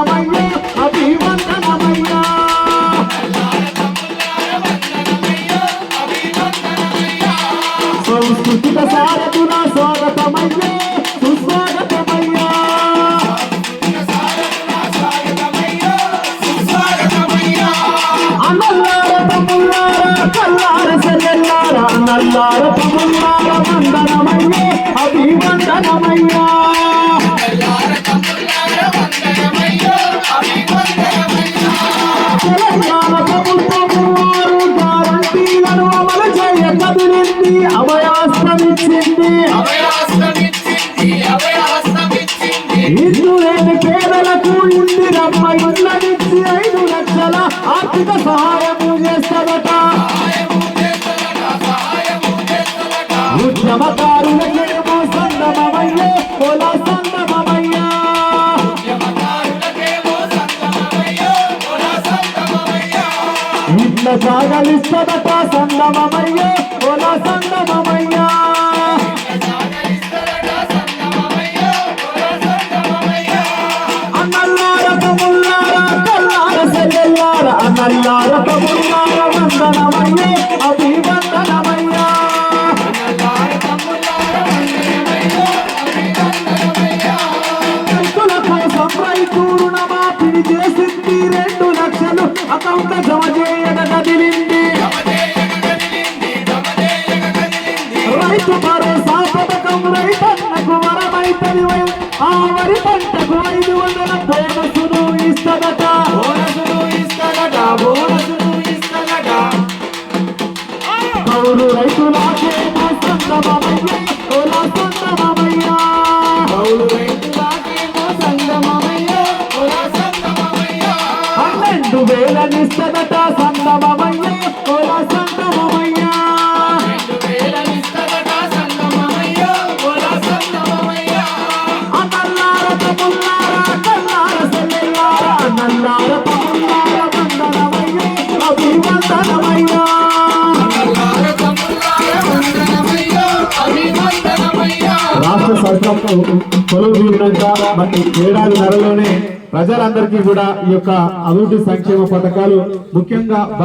వందనమయ్యా అభివందనమయ్యా. సంస్కృతిక సారథుల సుస్వాగతమయ్యా. అన్నల్లార కల్లార అన్నల్లార అభివందనమయ్యా. పేదలకు ఇందిరమ్మ ఇళ్ళనిచ్చి ఐదు లక్షల ఆర్థిక సహాయము చేస్తారట ఉద్యమకారులకేమో సాగలిస్తదట సంగమమయ్యే కుల సంగమమయ్యా. అన్నల్లార తమ్ముల్లార కల్లార సెల్లెల్లార అన్నల్లార తమ్ముల్లార వందనమయ్యే అభివందనమయ్యా. రైతుల కోసం రైతు రుణమాఫీ చేసింది రెండు లక్షలు. అకౌంట్ జమ చేయ కదిలింది రైతు భరోసా పథకం రైతన్నకు వరమైతది ఆ వరి పంటకు ఐదు వందల బోనసులు ఇస్తదట. కౌలు రైతులకే మా సంగమమయ్య కుల సంగమమయ్యా mama రాష్ట్ర సర్కార్ కొలువు మరి ఏడాది ధరలోనే ప్రజలందరికీ కూడా ఈ యొక్క అభివృద్ధి సంక్షేమ పథకాలు ముఖ్యంగా